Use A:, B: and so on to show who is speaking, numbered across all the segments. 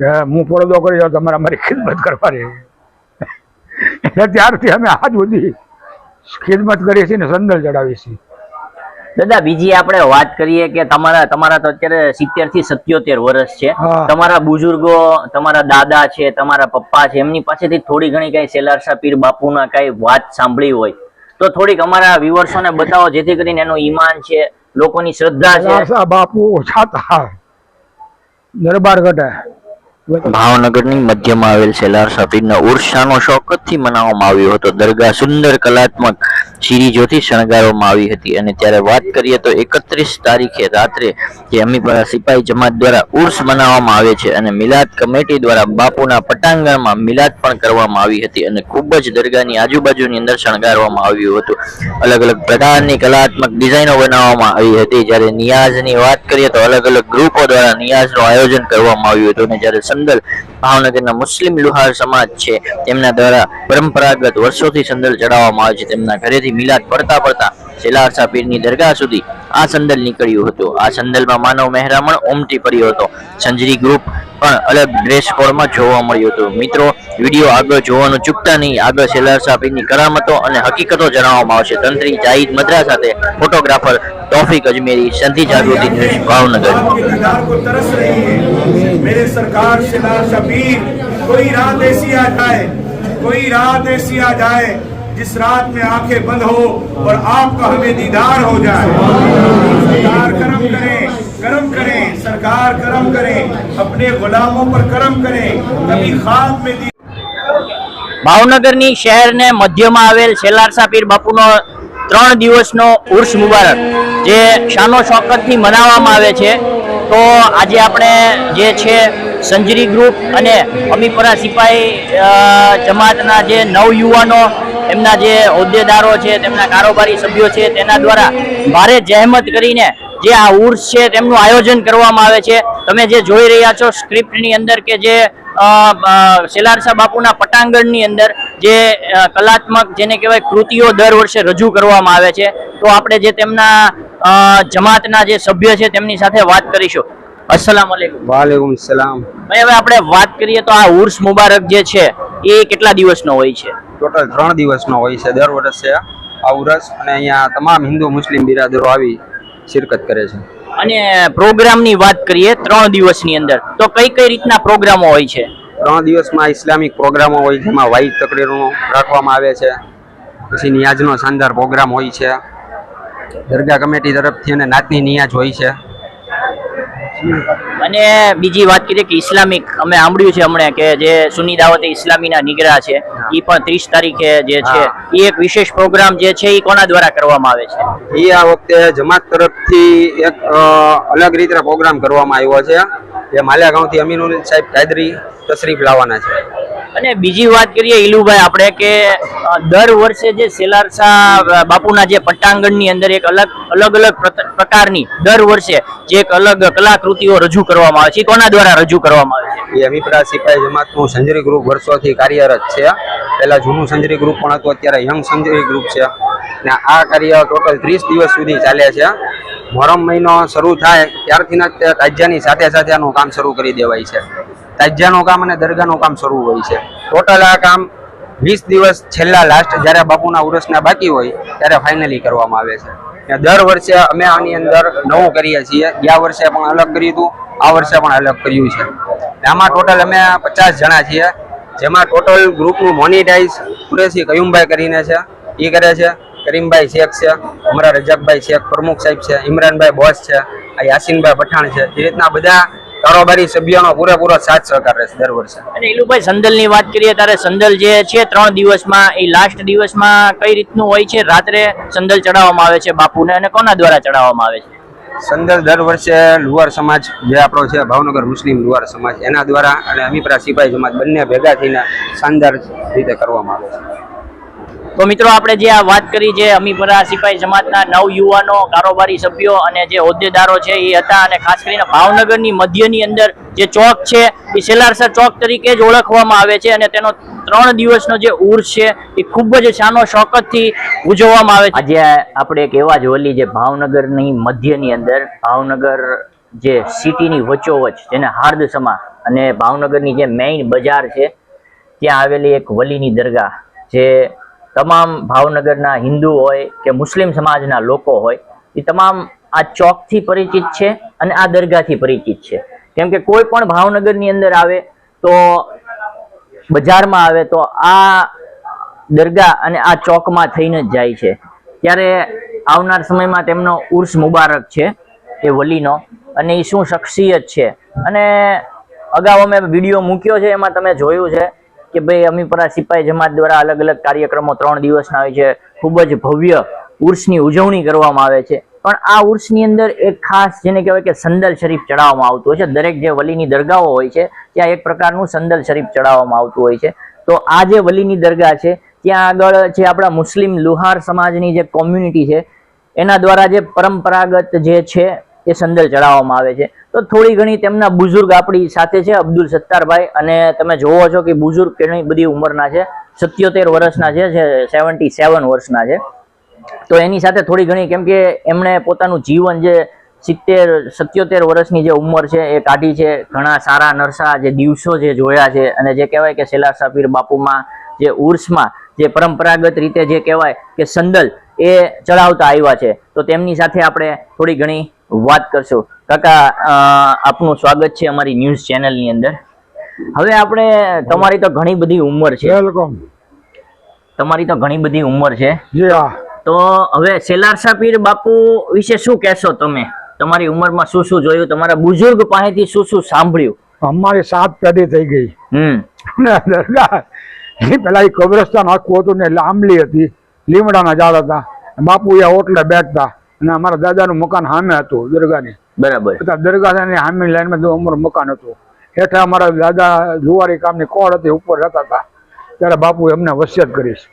A: કે હું પડદો કરી જાઉં તમારે અમારી ખિદમત કરવાની. એટલે ત્યારથી અમે આજ સુધી ખિદમત કરીએ છીએ ને સંદલ ચડાવીએ છીએ.
B: દાદા બીજી આપણે વાત કરીએ કે તમારા તમારા તો અત્યારે સિત્તેરથી સત્યોતેર વર્ષ છે. તમારા બુજુર્ગો તમારા દાદા છે તમારા પપ્પા છે એમની પાસેથી થોડી ઘણી કઈ સેલારસા પીર બાપુના કઈ વાત સાંભળી હોય. તો થોડીક અમારા વ્યુઅર્સોને બતાવો જેથી કરીને એનું ઈમાન છે લોકોની શ્રદ્ધા છે.
A: બાપુ છાતા દરબાર ઘટે.
B: ભાવનગરની મધ્યમાં આવેલ સેલાર સાપીરના ઉર્ષાનો શોકતથી મનાવવામાં આવ્યો હતો. દરગાહ સુંદર કલાત્મક સિરીજોથી શણગારવામાં આવી હતી. અને ત્યારે વાત કરીએ તો એકત્રીસ તારીખે રાત્રે જે અમીપરા સિપાઈ જમાત દ્વારા ઉર્સ મનાવવામાં આવે છે અને મિલાદ કમિટી દ્વારા બાપુના પટાંગણમાં મિલાદ પણ કરવામાં આવી હતી અને ખૂબ જ દરગાહની આજુબાજુની અંદર શણગારવામાં આવ્યું હતું. અલગ અલગ પ્રકારની કલાત્મક ડિઝાઇનો બનાવવામાં આવી હતી. જ્યારે નિયાઝની વાત કરીએ તો અલગ અલગ ગ્રુપો દ્વારા નિયાઝનું આયોજન કરવામાં આવ્યું હતું અને જ્યારે સંદલ ભાવનગરના મુસ્લિમ લુહાર સમાજ છે. તેમના દ્વારા પરંપરાગત વર્ષોથી સંદલ ચડાવવામાં આવે છે. તેમના ઘરેથી મિલાદ પડતા પડતા સેલારસા પીરની દરગાહ સુધી આ સંદલ નીકળ્યું હતું. આ સંદલમાં માનવ મહેરામણ ઉમટી પડ્યો હતો. સંજરી ગ્રુપ પણ અલગ ડ્રેસ કોડમાં જોવા મળ્યું હતું. મિત્રો, વીડિયો આગળ જોવાનું ચૂકતા નહીં. આગળ સેલારસા પીરની કરામતો અને હકીકતો જણાવવામાં આવશે. તંત્રી જાહિદ મદ્રા સાથે ફોટોગ્રાફર તોફિક અજમેરી, સંધિ જાગૃતિ ન્યૂઝ ભાવનગર.
C: आपके दीदार को तरस रही है मेरे सरकार से लाल शबीर कोई रात ऐसी आ जाए कोई रात ऐसी आ जाए जिस रात में आंखें बंद हो और आपका हमें दीदार हो जाए सरकार करम करे करम करे सरकार करम करे अपने गुलामों पर करम करे कभी ख्वाब में दी
B: ભાવનગરની શહેરને મધ્યમાં આવેલ સેલારસા પીર બાપુનો ત્રણ દિવસનો ઉર્સ મુબારક જે શાનો શોકતથી મનાવવામાં આવે છે તો આજે આપણે જે છે સંજરી ગ્રુપ અને અમીપરા સિપાઈ જમાતના જે નવયુવાનો એમના જે હોદ્દેદારો છે, તેમના કારોબારી સભ્યો છે, તેના દ્વારા ભારે જહેમત કરીને જે આ ઉર્સ છે તેમનું આયોજન કરવામાં આવે છે. તમે જે જોઈ રહ્યા છો સ્ક્રિપ્ટની અંદર કે જે સેલારસા બાપુના પટાંગણની અંદર જે કલાત્મક જેને કહેવાય કૃતિઓ દર વર્ષે રજૂ કરવામાં આવે છે. તો આપણે જે તેમના જમાતના જે સભ્ય છે તેમની સાથે વાત કરીશું. અસલામ વાલેકુમ
D: વાલેકુમ સલામ.
B: ભાઈ હવે આપણે વાત કરીએ તો આ ઉર્સ મુબારક જે છે એ કેટલા દિવસનો હોય છે?
D: ટોટલ ત્રણ દિવસનો હોય છે. દર વર્ષે આ ઉરસ અને અહીંયા તમામ હિન્દુ મુસ્લિમ બિરાદરો આવી શિરકત કરે છે.
B: અને પ્રોગ્રામની વાત કરીએ ત્રણ દિવસની અંદર તો કઈ કઈ રીતના પ્રોગ્રામો હોય છે?
D: ત્રણ દિવસમાં ઇસ્લામિક પ્રોગ્રામો હોય છે. જેમાં વાઈટ તકરીરનું રાખવામાં આવે છે. પછી નિયાજનો શાનદાર પ્રોગ્રામ હોય છે. દરગાહ કમિટી તરફથી અને નાતની નિયાજ હોય છે.
B: અને બીજી વાત કરીએ કે ઇસ્લામિક અમે સાંભળ્યું છે હમણાં કે જે સુની દાવતે ઇસ્લામીના નિગરા છે એ પણ ત્રીસ તારીખે જે છે એ એક વિશેષ પ્રોગ્રામ જે છે એ કોના દ્વારા કરવામાં આવે છે?
D: એ આ વખતે જમાત તરફથી એક અલગ રીતે પ્રોગ્રામ કરવામાં આવ્યો છે. જે માલિયા ગામથી અમીનુલ સાહેબ કાયદરી તશરીફ લાવવાના છે.
B: અને બીજી વાત કરીએ ઈલુભાઈ, આપણે કે દર વર્ષે જે સેલારસા બાપુના જે પટ્ટાંગણની અંદર એક અલગ અલગ અલગ પ્રકારની દર વર્ષે જે એક અલગ કલાકૃતિઓ રજૂ કરવામાં આવે છે. કોના દ્વારા રજૂ કરવામાં આવે છે?
D: એ અમીપરા સિપાઈ જમાતનું સંજરી ગ્રુપ વર્ષોથી કાર્યરત છે. પહેલા જૂનું સંજરી ગ્રુપ પણ હતું, અત્યારે યંગ સંજરી ગ્રુપ છે. ને આ કાર્ય ટોટલ ત્રીસ દિવસ સુધી ચાલે છે. મોરમ મહિનો શરૂ થાય ત્યારથી જ તે તાજિયાની સાથે સાથે આનું કામ શરૂ કરી દેવાય છે. તાજિયાનું કામ અને દરગાહનું કામ શરૂ હોય છે. ટોટલ આ કામ વીસ દિવસ છેલ્લા લાસ્ટ જ્યારે બાપુના ઉરસના બાકી હોય, ત્યારે ફાઇનલી કરવામાં આવે છે. દર વર્ષે અમે આની અંદર નવું કરીએ છીએ. ગયા વર્ષે પણ અલગ કર્યું હતું, આ વર્ષે પણ અલગ કર્યું છે. આમાં ટોટલ અમે પચાસ જણા છીએ. જેમાં ટોટલ ગ્રુપનું મોનિટાઇઝ કુરેશી કયુમભાઈ કરીને છે. એ કરે છે. કરીમભાઈ શેખ છે. અમારા રજાકભાઈ શેખ, પ્રમુખ સાહેબ છે. ઇમરાનભાઈ બોસ છે. આ યાસીનભાઈ પઠાણ છે. એ રીતના બધા કારોબારી સભ્યોનો પૂરેપૂરો સાથ સહકાર રહેશે દર વર્ષે.
B: અને ઈલુભાઈ સંદલની વાત કરીએ ત્યારે સંદલ જે છે ત્રણ દિવસમાં એ લાસ્ટ દિવસમાં કઈ રીતનું હોય છે? રાત્રે સંદલ ચડાવવામાં આવે છે બાપુને અને કોના દ્વારા ચડાવવામાં આવે છે?
D: સંદર દર વર્ષે લુહાર સમાજ જે આપણો છે ભાવનગર મુસ્લિમ લુહાર સમાજ એના દ્વારા અને અમીપરા સિપાઈ સમાજ બંને ભેગા થઈને શાનદાર રીતે કરવામાં આવે છે.
B: તો મિત્રો, આપણે જે આ વાત કરી જે અમીપરા સિપાઈ જમાતના નવ યુવાનો, કારોબારી સભ્યો અને જે હોદ્દેદારો છે, એ હતા અને ખાસ કરીને ભાવનગરની મધ્યની અંદર જે ચોક છે, એ સેલારસર ચોક તરીકે જ ઓળખવામાં આવે છે અને તેનો ત્રણ દિવસનો જે ઉર્સ છે, એ ખૂબ જ શાનો શોકતથી ઉજવવામાં આવે છે. આજે આપણે એક એવા જ વલી જે ભાવનગરની મધ્યની અંદર, ભાવનગર જે સિટીની વચ્ચોવચ જેને હાર્દ સમા અને ભાવનગરની જે મેઇન બજાર છે, ત્યાં આવેલી એક વલીની દરગાહ, જે તમામ ભાવનગરના હિન્દુ હોય કે મુસ્લિમ સમાજના લોકો હોય, એ તમામ આ ચોકથી પરિચિત છે અને આ દરગાહથી પરિચિત છે. કેમ કે કોઈ પણ ભાવનગરની અંદર આવે તો બજારમાં આવે તો આ દરગાહ અને આ ચોકમાં થઈને જ જાય છે. ત્યારે આવનાર સમયમાં તેમનો ઉર્સ મુબારક છે એ વલીનો અને એ શું શખ્સિયત છે. અને અગાઉ અમે વીડિયો મૂક્યો છે, એમાં તમે જોયું છે કે ભાઈ, અમીપરા સિપાઈ જમાત દ્વારા અલગ અલગ કાર્યક્રમો ત્રણ દિવસના હોય છે. ખૂબ જ ભવ્ય ઉર્સની ઉજવણી કરવામાં આવે છે. પણ આ ઉર્સની અંદર એક ખાસ જેને કહેવાય કે સંદલ શરીફ ચડાવવામાં આવતું હોય છે. દરેક જે વલીની દરગાહો હોય છે, ત્યાં એક પ્રકારનું સંદલ શરીફ ચડાવવામાં આવતું હોય છે. તો આ જે વલીની દરગાહ છે, ત્યાં આગળ જે આપણા મુસ્લિમ લુહાર સમાજની જે કોમ્યુનિટી છે, એના દ્વારા જે પરંપરાગત જે છે, એ સંદલ ચડાવવામાં આવે છે. તો થોડી ઘણી તેમના બુઝુર્ગ આપણી સાથે છે, અબ્દુલ સત્તારભાઈ. અને તમે જોવો છો કે બુઝુર્ગ ઘણી બધી ઉંમરના છે. સત્યોતેર વર્ષના છે સેવન્ટી સેવન વર્ષના છે. તો એની સાથે થોડી ઘણી કેમ કે એમણે પોતાનું જીવન જે સિત્તેર, સત્યોતેર વર્ષની જે ઉંમર છે એ કાઢી છે. ઘણા સારા નરસા જે દિવસો જે જોયા છે અને જે કહેવાય કે સેલા સાફીર બાપુમાં જે ઉર્સમાં જે પરંપરાગત રીતે જે કહેવાય કે સંદલ એ ચડાવતા આવ્યા છે. તો તેમની સાથે આપણે થોડી ઘણી વાત કરશું. કાકા આપનું સ્વાગત છે અમારી ન્યૂઝ ચેનલની અંદર. હવે આપણે તમારી તો ઘણી બધી ઉંમર છે.
A: વેલકમ.
B: તમારી તો ઘણી બધી ઉંમર છે.
A: જી હા.
B: તો હવે સેલારસા પીર બાપુ વિશે શું કહેશો તમે? તમારી ઉંમરમાં શું શું જોયું? તમારા બુઝુર્ગ પાસેથી શું શું સાંભળ્યું?
A: અમારી સાત પેઢી થઈ ગઈ.
B: હમ.
A: પેલા એ કબ્રસ્તાન આખું હતું ને લાંબલી હતી. લીમડાના ઝાડ હતા. બાપુ એ ઓટલે બેઠતા. અને અમારા દાદાનું મકાન સામે હતું દરગાહની.
B: બરાબર.
A: દરગાહ છે સામેની લાઈનમાં અમારું મકાન હતું. હેઠળ અમારા દાદા જુવારી કામની કોળ હતી ઉપર રહેતા હતા. ત્યારે બાપુ એમને વસિયત કરીશ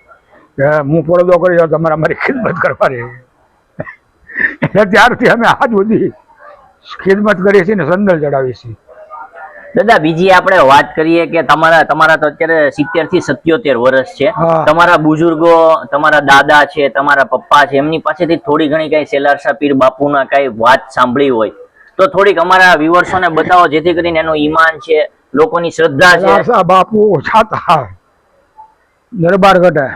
A: કે હું પડદો કરી તમારે અમારી ખિદમત કરવાની. એટલે ત્યારથી અમે આજ સુધી ખિદમત કરીએ છીએ ને સંદલ ચડાવીએ છીએ
B: દાદા બીજી આપણે વાત કરીએ કે તમારા તમારા તો અત્યારે સિત્તેરથી સત્યોતેર વર્ષ છે. તમારા બુજુર્ગો તમારા દાદા છે તમારા પપ્પા છે એમની પાસેથી થોડી ઘણી કઈ સેલારસા પીર બાપુના કઈ વાત સાંભળી હોય. તો થોડીક અમારા વ્યુઅર્સોને બતાવો જેથી કરીને એનું ઈમાન છે લોકોની શ્રદ્ધા છે.
A: બાપુ છાતા દરબાર ઘટે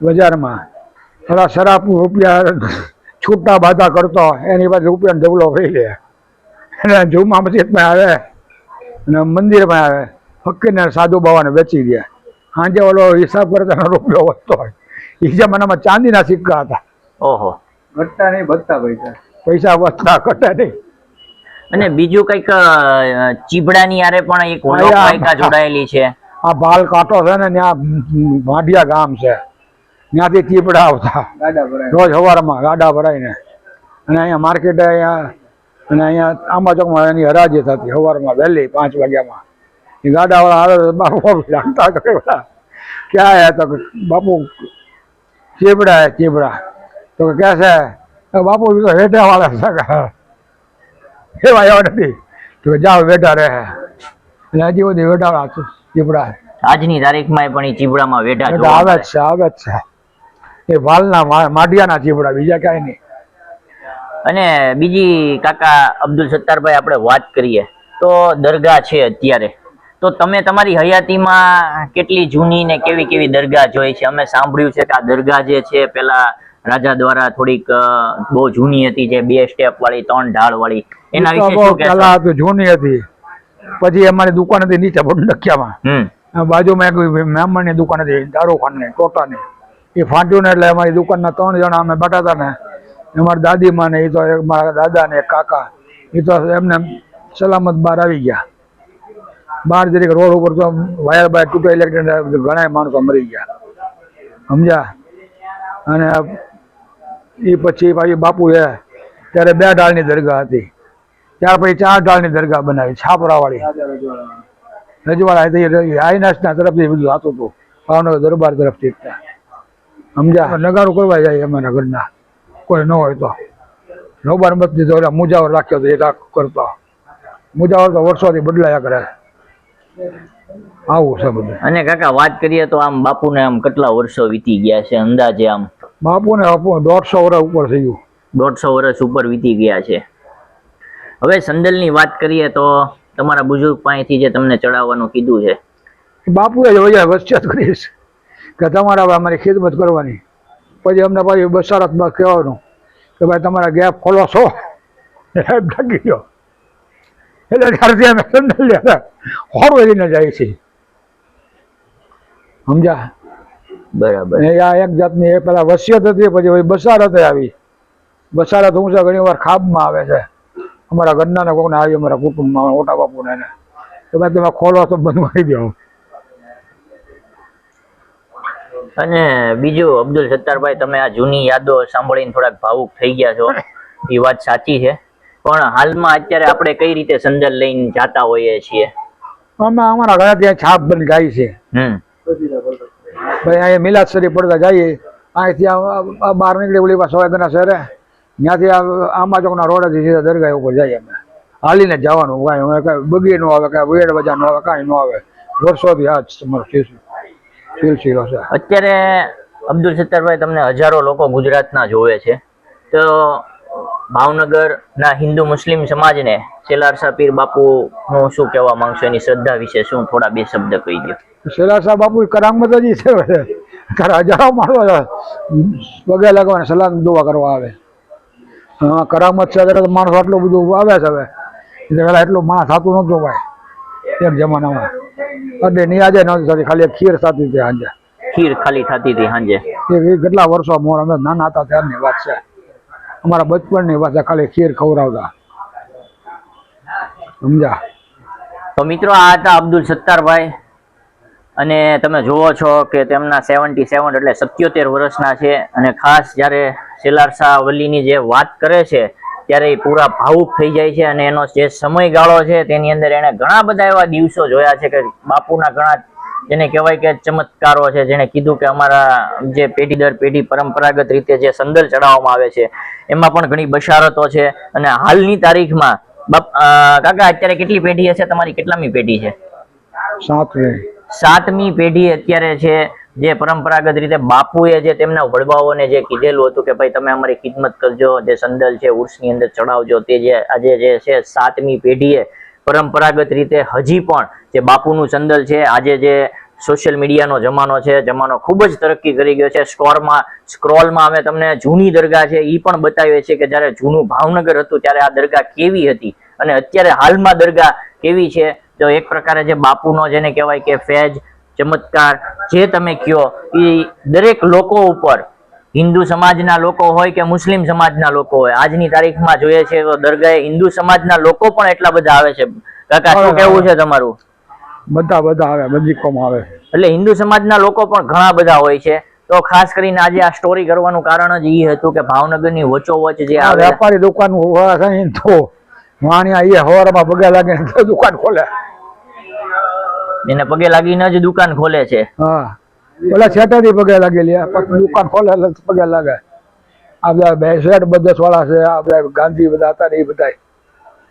A: બજારમાં. થોડા શરાબ રૂપિયા છૂટા બાધા કરતો એની પાસે રૂપિયા ઢગલો થઈ લે. અને જુમા મસ્જિદમાં આવે. અને પણ આવે. ફકીરને સાધુ બાવાને વેચી દે. સાંજે ઓલો હિસાબ કરતા રૂપિયો વધતો હોય. એ જમાનામાં ચાંદીના સિક્કા હતા.
B: ઓહો.
D: ઘટતા નહીં વધતા પૈસા.
A: પૈસા વધતા ઘટતા નહીં.
B: અને બીજું કંઈક ચીબડાની આરે પણ એક
A: હા,
B: જોડાયેલી છે?
A: આ બાલ કાંટો છે ને ત્યાં માઢિયા ગામ છે. ત્યાંથી ચીપડા આવતા. રોજ સવારમાં ગાડા ભરાઈને. અને અહીંયા માર્કેટ અહીંયા અને અહીંયા આંબા ચોકમાં એની હરાજી થતી સવારમાં વહેલી પાંચ વાગ્યામાં. એ ગાડાવાળા આવે બાપુ લાગતા ક્યાં હે તો બાપુ ચીબડા હે ચીબડા. તો કે છે? બાપુ તો વેઢાવાળા વાળા છે એવા એવા નથી. તો જાઓ વેઢા રહે. એટલે હજી બધી વેઠા ચીબડા.
B: આજની તારીખમાં પણ એ ચીબડામાં વેઢા
A: આવે જ છે આવે જ છે. એ વાલના માઢિયાના ચીબડા બીજા કાંઈ નહીં.
B: અને બીજી કાકા અબ્દુલ સત્તારભાઈ આપણે વાત કરીએ. તો દરગાહ છે અત્યારે. તો તમે તમારી હયાતીમાં કેટલી જૂની ને કેવી કેવી દરગાહ જોઈ છે? અમે સાંભળ્યું છે કે આ દરગાહ જે છે પેલા રાજા દ્વારા થોડીક બહુ જૂની હતી જે બે સ્ટેપ વાળી ત્રણ ઢાળ વાળી. એના વિશે શું કહેશો?
A: જૂની હતી. પછી અમારી દુકાન હતી નીચે ભંડકિયામાં બાજુમાં એક મહેમાનની દુકાન હતી ટોટા ને એ ફાટ્યું ને એટલે અમારી દુકાનના ત્રણ જણા અમે બેઠા હતા ને અમારા દાદી માને એ તો મારા દાદા ને એક કાકા. એ તો એમને સલામત બહાર આવી ગયા. બહાર જરીક રોડ ઉપર તો વાયર બાયર તૂટે ઇલેક્ટ્રિક ઘણા માણસો મરી ગયા. સમજ્યા? અને એ પછી પાછી બાપુ એ ત્યારે બે ઢાળની દરગાહ હતી. ત્યાર પછી ચાર ઢાળની દરગાહ બનાવી, છાપરાવાળી. રજવાડા આઈનાસના તરફથી બધું હતું હતું ભાવનગર દરબાર તરફથી. સમજ્યા? નગારું કરવા જાય અમારા ઘરના કોઈ ન હોય તો. નોબાર મત દીધો એટલે મુજાવર રાખ્યો હતો એ રાખ કરતો. મુજાવર તો વર્ષોથી બદલાયા કરે. આવું છે બધું.
B: અને કાકા વાત કરીએ તો આમ બાપુને આમ કેટલા વર્ષો વીતી ગયા છે અંદાજે આમ?
A: બાપુને બાપુ દોઢસો વર્ષ ઉપર થઈ ગયું.
B: દોઢસો વર્ષ ઉપર વીતી ગયા છે. હવે સંદલની વાત કરીએ તો તમારા બુઝુર્ગ પાસેથી જે તમને ચડાવવાનું કીધું છે.
A: બાપુએ જ વચ્ચે કરીશ. કે તમારા અમારી ખિદમત કરવાની. પછી અમને પાછી બસારતમાં કહેવાનું કે ભાઈ તમારા ગેપ ખોલો છો. સાહેબ ઢાંકી ગયો. એટલે ત્યારથી અમે સંદલ લેતા હોરવેલીને જાય છે. સમજ્યા?
B: બરાબર.
A: એ આ એક જાતની એ પેલા વસિયત હતી પછી પછી બસારત આવી. બસારત હું છે ઘણી વાર ખાબમાં આવે છે. અમારા ઘરના કોકને આવી અમારા કુટુંબમાં મોટા બાપુને. એને કે ભાઈ તમે ખોલો તો બંધ કરી દો.
B: અને બીજું અબ્દુલ સત્તારભાઈ તમે આ જૂની યાદો સાંભળીને થોડાક ભાવુક થઈ ગયા છો. એ વાત સાચી છે. પણ હાલમાં અત્યારે આપણે કઈ રીતે સંદર લઈને જાતા હોઈએ છીએ?
A: અમે અમારા ઘરે ત્યાં છાપ બની જાય છે. ભાઈ અહીંયા મિલાદ શરીફ પડતા જઈએ. અહીંથી બહાર નીકળી ઓલી પાસે સોયગના શહેરે ત્યાંથી આંબા ચોકના રોડેથી સીધા દરગાહ ઉપર જઈએ અમે. હાલીને જવાનું. કાંઈ બગી નો આવે કાંઈ વેડ બજાર ન આવે કાંઈ ન આવે. વર્ષોથી આ તમારો સિલસિલો સિલસિલો છે.
B: અત્યારે અબ્દુલ સત્તારભાઈ તમને હજારો લોકો ગુજરાતના જોવે છે. તો ભાવનગર ના હિન્દુ મુસ્લિમ સમાજને સેલારસા પીર બાપુ નું શું કહેવા માંગશો? એની શ્રદ્ધા વિશે શું થોડા બે શબ્દ કહી દો
A: સાહેબ બાપુ કરામત જ છે. હજારો માણસો પગે લાગવાને સલામ દુવા કરવા આવે. હા કરામત છે અત્યારે માણસો આટલું બધું આવે છે હવે. એટલે એટલું માણસ થતું નહોતું ભાઈ એક જમાનામાં. અડે નિયાજે નહોતી થતી ખાલી ખીર થતી હતી આજે
B: ખીર ખાલી થતી હતી સાંજે
A: એ કેટલા વર્ષો મોર અમે નાના હતા ત્યારની વાત છે. અમારા બચપણની વાત છે ખાલી ખીર ખવડાવતા. સમજા
B: તો મિત્રો આ હતા અબ્દુલ સત્તારભાઈ. અને તમે જુઓ છો કે તેમના સેવન્ટી સેવન એટલે સત્યોતેર વર્ષના છે. અને ખાસ જ્યારે સેલારસા વલીની જે વાત કરે છે ત્યારે એ પૂરા ભાવુક થઈ જાય છે અને એનો જે સમયગાળો છે તેની અંદર એણે ઘણા બધા એવા દિવસો જોયા છે કે બાપુના ઘણા જેને કહેવાય કે ચમત્કારો છે જેને કીધું કે અમારા જે પેઢી દર પેઢી પરંપરાગત રીતે જે સંદર ચડાવવામાં આવે છે એમાં પણ ઘણી બશારતો છે અને હાલની તારીખમાં બાપ કાકા અત્યારે કેટલી પેઢી હશે? તમારી કેટલામી પેઢી છે?
A: સાતમી.
B: સાતમી પેઢી અત્યારે છે જે પરંપરાગત રીતે બાપુએ જે તેમના વડવાઓને જે કીધેલું હતું કે ભાઈ તમે અમારી ખિદમત કરજો, જે સંદલ છે ઉર્સની અંદર ચડાવજો, તે જે આજે જે છે સાતમી પેઢીએ પરંપરાગત રીતે હજી પણ જે બાપુનું સંદલ છે, આજે જે સોશિયલ મીડિયાનો જમાનો છે, જમાનો ખૂબ જ તરક્કી કરી ગયો છે. સ્કોરમાં, સ્ક્રોલમાં અમે તમને જૂની દરગાહ છે એ પણ બતાવીએ છીએ કે જ્યારે જૂનું ભાવનગર હતું ત્યારે આ દરગાહ કેવી હતી અને અત્યારે હાલમાં દરગાહ કેવી છે? તો એક પ્રકારે જે બાપુનો જેને કહેવાય કે ફેજ ચમત્કાર જે તમે કયો એ દરેક લોકો ઉપર હિન્દુ સમાજના લોકો હોય કે મુસ્લિમ સમાજના લોકો હોય આજની તારીખમાં જોઈએ છે તો દરગાહે હિન્દુ સમાજના લોકો પણ એટલા બધા આવે છે. કાકા શું કેવું છે તમારું?
A: બધા બધા આવે બધી કોમ આવે.
B: એટલે હિન્દુ સમાજના લોકો પણ ઘણા બધા હોય છે. તો ખાસ કરીને આજે આ સ્ટોરી કરવાનું કારણ જ એ હતું કે ભાવનગરની વચ્ચોવચ જે
A: આ વેપારી દુકાન તો વાણિયા એ હવારમાં પગે લાગે દુકાન ખોલે.
B: એને પગે લાગીને જ દુકાન ખોલે છે.
A: હા. પેલા છેટાથી પગે લાગેલી દુકાન ખોલે એટલે પગે લાગે. આ બધા બે શેઠ બદસ વાળા છે આ બધા ગાંધી બધા હતા ને એ બધા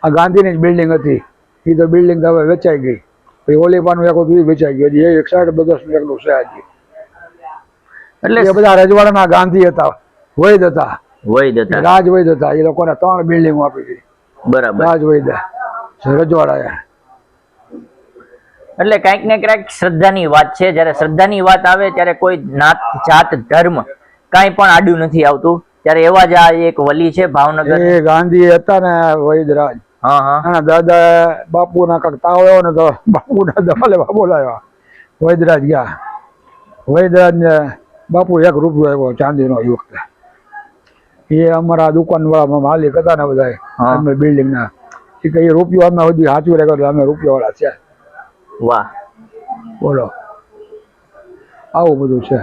A: આ ગાંધીની જ બિલ્ડિંગ હતી. એ તો બિલ્ડિંગ હવે વેચાઈ ગઈ. પછી ઓલીપાનું એક હતું વેચાઈ ગયું હજી એ એક સાઈડ બધા એકલું છે આજે
B: એટલે
A: એ બધા રજવાડાના ગાંધી હતા. વૈદ હતા.
B: વૈદ હતા.
A: રાજ વૈદ હતા. એ લોકોને ત્રણ બિલ્ડિંગ આપી હતી.
B: બરાબર.
A: રાજ વૈદ. રજવાડા
B: એટલે કંઈક ને ક્યાંક શ્રદ્ધાની વાત છે. જ્યારે શ્રદ્ધાની વાત આવે ત્યારે કોઈ નાત જાત ધર્મ કાંઈ પણ આડું નથી આવતું. ત્યારે એવા જ આ એક વલી છે ભાવનગર.
A: એ ગાંધી હતા ને વૈદરાજ
B: હા
A: દાદા બાપુના કાંક તાવ આવ્યો ને તો બાપુના બાપુ લાવ્યા. વૈદરાજ ગયા. વૈદરાજ ને બાપુ એક રૂપિયો આવ્યો ચાંદીનો એ વખતે. એ અમારા દુકાન વાળા માલિક હતા ને બધા બિલ્ડિંગ ના. એ કઈ રૂપિયો અમે સુધી સાચવી રાખ્યો અમે રૂપિયા વાળા છે.
B: વાહ.
A: બોલો. આવું બધું છે.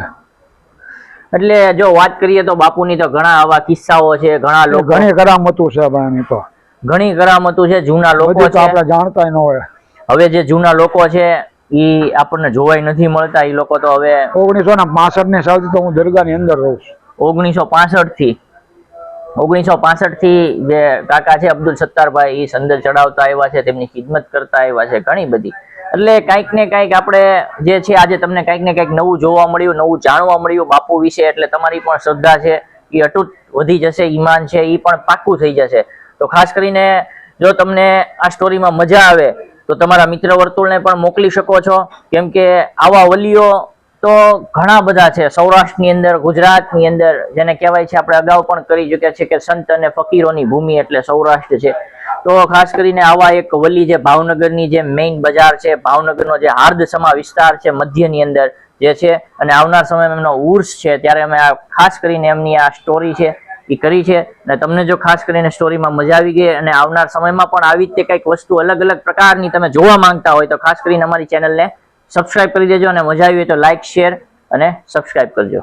B: એટલે જો વાત કરીએ તો બાપુની તો ઘણા આવા કિસ્સાઓ છે ઘણા લોકો
A: ઘણી કરામતું છે આપણાની તો.
B: ઘણી કરામતું છે જૂના લોકો
A: તો
B: છે.
A: આપણે જાણતા ન હોય.
B: હવે જે જૂના લોકો છે ઈ આપણને જોવાય નથી મળતા ઈ લોકો તો હવે
A: ઓગણીસો ને પાસઠની સાલથી તો હું દરગાહની અંદર રહું છું.
B: ઓગણીસો પાસઠથી ઓગણીસો પાસઠથી જે કાકા છે, અબ્દુલ સત્તારભાઈ એ સંદર ચડાવતા આવ્યા છે, તેમની ખિદમત કરતા આવ્યા છે, ઘણી બધી. એટલે કાંઈક ને કાંઈક આપણે જે છે, આજે તમને કાંઈક ને કાંઈક નવું જોવા મળ્યું, નવું જાણવા મળ્યું બાપુ વિશે, એટલે તમારી પણ શ્રદ્ધા છે એ અટૂટ વધી જશે, ઈમાન છે એ પણ પાક્કું થઈ જશે. તો ખાસ કરીને જો તમને આ સ્ટોરીમાં મજા આવે, તો તમારા મિત્ર વર્તુળને પણ મોકલી શકો છો. કેમ કે આવા વલીઓ તો ઘણા બધા છે. સૌરાષ્ટ્રની અંદર, ગુજરાતની અંદર, જેને કહેવાય છે, આપણે અગાઉ પણ કરી ચૂક્યા છે કે સંત અને ફકીરોની ભૂમિ એટલે સૌરાષ્ટ્ર છે. તો ખાસ કરીને આવા એક વલી જે ભાવનગરની જે મેઇન બજાર છે, ભાવનગરનો જે હાર્દસમા વિસ્તાર છે, મધ્યની અંદર જે છે, અને આવનાર સમયમાં એમનો ઉર્સ છે, ત્યારે અમે આ ખાસ કરીને એમની આ સ્ટોરી છે, એ કરી છે. અને તમને જો ખાસ કરીને સ્ટોરીમાં મજા આવી ગઈ અને આવનાર સમયમાં પણ આવી રીતે કંઈક વસ્તુ અલગ અલગ પ્રકારની તમે જોવા માંગતા હોય તો ખાસ કરીને અમારી ચેનલને સબસ્ક્રાઇબ કરી દેજો અને મજા આવી હોય તો લાઇક શેર અને સબસ્ક્રાઇબ કરજો.